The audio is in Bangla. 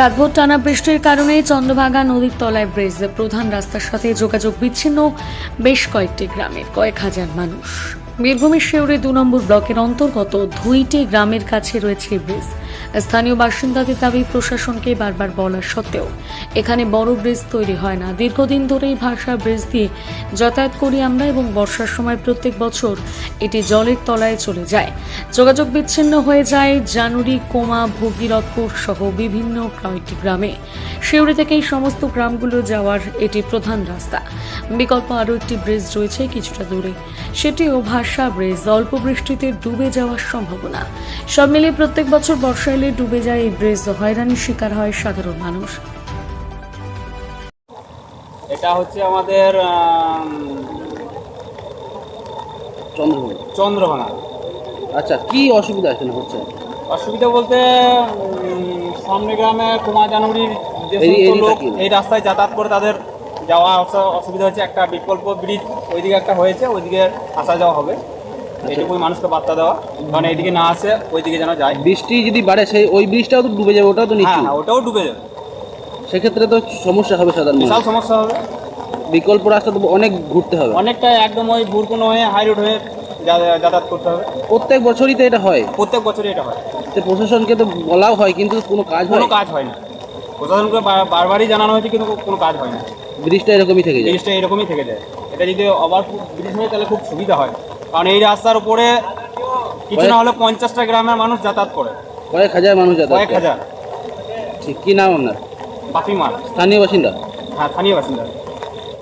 রাতভর টানা বৃষ্টির কারণে চন্দ্রভাগা নদীর তলায় ব্রিজ প্রধান রাস্তার সাথে যোগাযোগ বিচ্ছিন্ন বেশ কয়েকটি গ্রামের কয়েক হাজার মানুষ। বীরভূমের শেউরে দু নম্বর ব্লকের অন্তর্গত ধুইটি গ্রামের কাছে রয়েছে ব্রিজ। স্থানীয় বাসিন্দাদের দাবি, প্রশাসনকে বারবার বলা সত্ত্বেও এখানে বড় ব্রিজ তৈরি হয় না। দীর্ঘদিন ধরেই ভাষা ব্রিজ দিয়ে যাতায়াত করি আমরা এবং বর্ষার সময় প্রত্যেক বছর এটি জলের তলায় চলে যায়। যোগাযোগ বিচ্ছিন্ন হয়ে যায় জানুরি কোমা, ভগীরথপুর সহ বিভিন্ন কয়েকটি গ্রামে। শিউরি থেকে এই সমস্ত গ্রামগুলো যাওয়ার এটি প্রধান রাস্তা। বিকল্প আরও একটি ব্রিজ রয়েছে কিছুটা দূরে। সেটিও ভাষা ব্রিজ অল্প বৃষ্টিতে ডুবে যাওয়ার সম্ভাবনা। সব মিলিয়ে প্রত্যেক বছর বর্ষা এলে ডুবে যায় এই ব্রিজ হয়রানির শিকার হয় সাধারণ মানুষ। এটা হচ্ছে আমাদের চন্দ্রভাঙা আচ্ছা কি অসুবিধা এখানে হচ্ছে? অসুবিধা বলতে সামনে গ্রামে কুমার জানুরির যে এই- সমস্ত লোক এই রাস্তায় যাতায়াত করে তাদের যাওয়া অসুবিধা হচ্ছে। একটা বিকল্প ব্রিজ ওইদিকে একটা হয়েছে ওইদিকে আসা যাওয়া হবে। এইটুকুই মানুষকে বার্তা দেওয়া। কারণ এইদিকে না আসে ওইদিকে যেন যায়। বৃষ্টি যদি বাড়ে সেই ওই ব্রিজটাও তো ডুবে যাবে ওটাও তো হ্যাঁ নিচ্ছি হ্যাঁ ওটাও ডুবে যাবে। সেক্ষেত্রে তো সমস্যা হবে সাধারণ বিশাল সমস্যা হবে। বিকল্প রাস্তা তো অনেক ঘুরতে হবে। অনেকটা একদম ওই ভুরকুনো হয়ে হাই রোড হয়ে যাতায়াত করতে হবে। প্রত্যেক বছরই তো এটা হয়। প্রত্যেক বছরই এটা হয়। তো প্রশাসনকে তো বলাও হয় কিন্তু কোনো কাজ কোনো কাজ হয় না। প্রশাসনকে বার- বারবারই জানানো হয়েছে কিন্তু কোনো কাজ হয় না ব্রিজটা এরকমই থেকে যায়। ব্রিজটা এরকমই থেকে যায়। এটা যদি ওভার ব্রিজ হয় তাহলে খুব সুবিধা হয়। কারণ এই রাস্তার উপরে কিছু না হলে পঞ্চাশটা গ্রামের মানুষ যাতায়াত করে। কয়েক হাজার মানুষ যাতায়াত কয়েক। হাজার। ঠিক কী নাম আপনার? বাপিমার স্থানীয় বাসিন্দা? হ্যাঁ স্থানীয় বাসিন্দা।